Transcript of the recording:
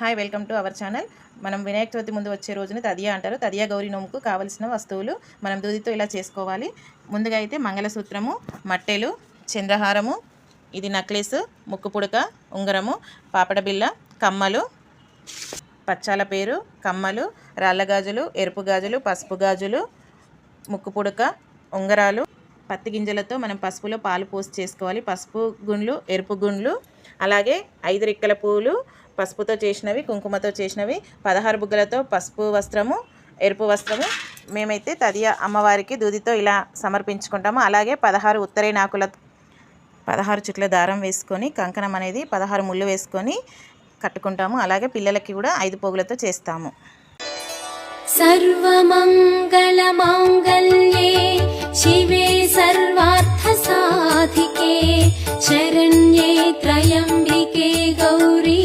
Hi welcome to our channel. మనం వినాయక చవితి ముందు వచ్చే రోజున తదియా అంటారు. తదియా గౌరీ నోముకు కావలసిన వస్తువులు మనం దూదితో ఇలా చేసుకోవాలి. ముందుగా అయితే మంగళసూత్రము మట్టెలు చంద్రహారము ఇది నక్లెస్ ముక్కు పుడక ఉంగరము పాపడ బిల్ల కమ్మలు పచ్చాల పేరు కమ్మలు రాళ్ళ గాజులు ఎరుపు గాజులు పసుపు గాజులు ముక్కు పుడక ఉంగరాలు. పత్తి గింజలతో మనం పసుపులో పాలు పోసి చేసుకోవాలి. పసుపు గుండ్లు ఎరుపు గుండ్లు అలాగే ఐదు రిక్కల పూలు పసుపుతో చేసినవి కుంకుమతో చేసినవి పదహారు బుగ్గలతో పసుపు వస్త్రము ఎరుపు వస్త్రము. మేమైతే తదియ అమ్మవారికి దూదితో ఇలా సమర్పించుకుంటాము. అలాగే పదహారు ఉత్తరే నాకుల పదహారు చుట్ల దారం వేసుకొని కంకణం అనేది పదహారు ముళ్ళు వేసుకొని కట్టుకుంటాము. అలాగే పిల్లలకి కూడా ఐదు పోగులతో చేస్తాము. సర్వమంగళమాంగళ్యే శివే సర్వార్థ సాధికే శరణ్యే త్రయ